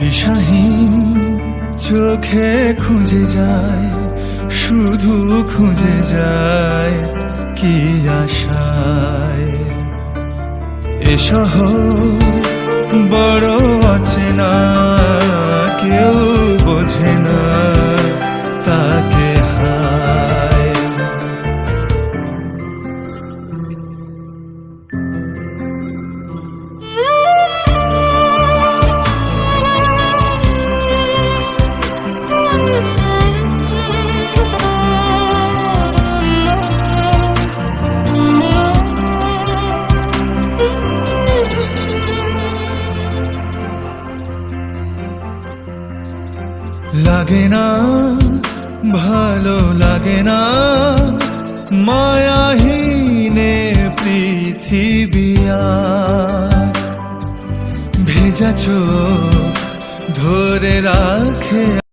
দিশাহীন চোখে খুঁজে যায়, শুধু খুঁজে যায় কি আশায়। এ শহর বড় অচেনা, কেউ বোঝে না। লাগে না ভালো লাগে না মায়াহীনে পৃথিবিয়া আর। ভেজা চোখ ধরে রাখে